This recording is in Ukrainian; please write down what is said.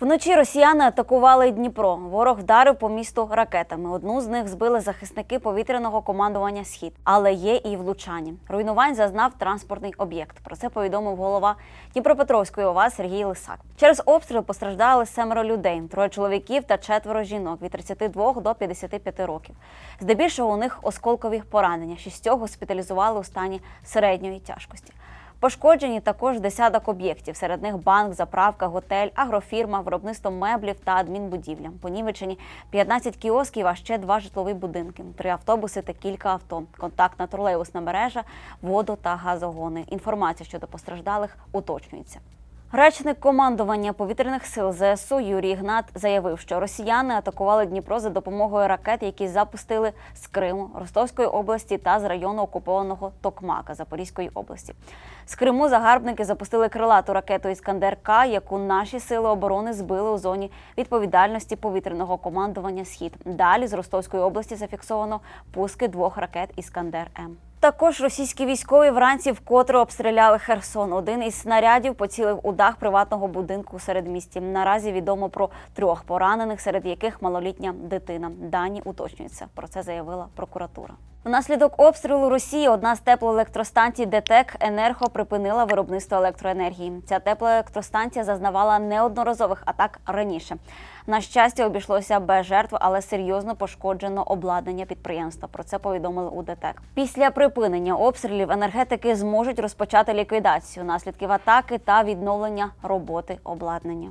Вночі росіяни атакували Дніпро. Ворог вдарив по місту ракетами. Одну з них збили захисники повітряного командування Схід, але є і влучання. Руйнувань зазнав транспортний об'єкт. Про це повідомив голова Дніпропетровської ОВА Сергій Лисак. Через обстріл постраждали семеро людей: троє чоловіків та четверо жінок від 32 до 55 років. Здебільшого у них осколкові поранення. Шістьох госпіталізували у стані середньої тяжкості. Пошкоджені також десяток об'єктів. Серед них банк, заправка, готель, агрофірма, виробництво меблів та адмінбудівля. Понівечені 15 кіосків, а ще два житлові будинки, три автобуси та кілька авто. Контактна тролейбусна мережа, воду та газогони. Інформація щодо постраждалих уточнюється. Речник командування повітряних сил ЗСУ Юрій Ігнат заявив, що росіяни атакували Дніпро за допомогою ракет, які запустили з Криму, Ростовської області та з району окупованого Токмака Запорізької області. З Криму загарбники запустили крилату ракету Іскандер К, яку наші сили оборони збили у зоні відповідальності повітряного командування Схід. Далі з Ростовської області зафіксовано пуски двох ракет Іскандер М. Також російські військові вранці вкотре обстріляли Херсон. Один із снарядів поцілив у дах приватного будинку серед місті. Наразі відомо про трьох поранених, серед яких малолітня дитина. Дані уточнюються. Про це заявила прокуратура. Внаслідок обстрілу Росії одна з теплоелектростанцій ДТЕК Енерго припинила виробництво електроенергії. Ця теплоелектростанція зазнавала неодноразових атак раніше. На щастя, обійшлося без жертв, але серйозно пошкоджено обладнання підприємства. Про це повідомили у ДТЕК. Після припинення обстрілів енергетики зможуть розпочати ліквідацію наслідків атаки та відновлення роботи обладнання.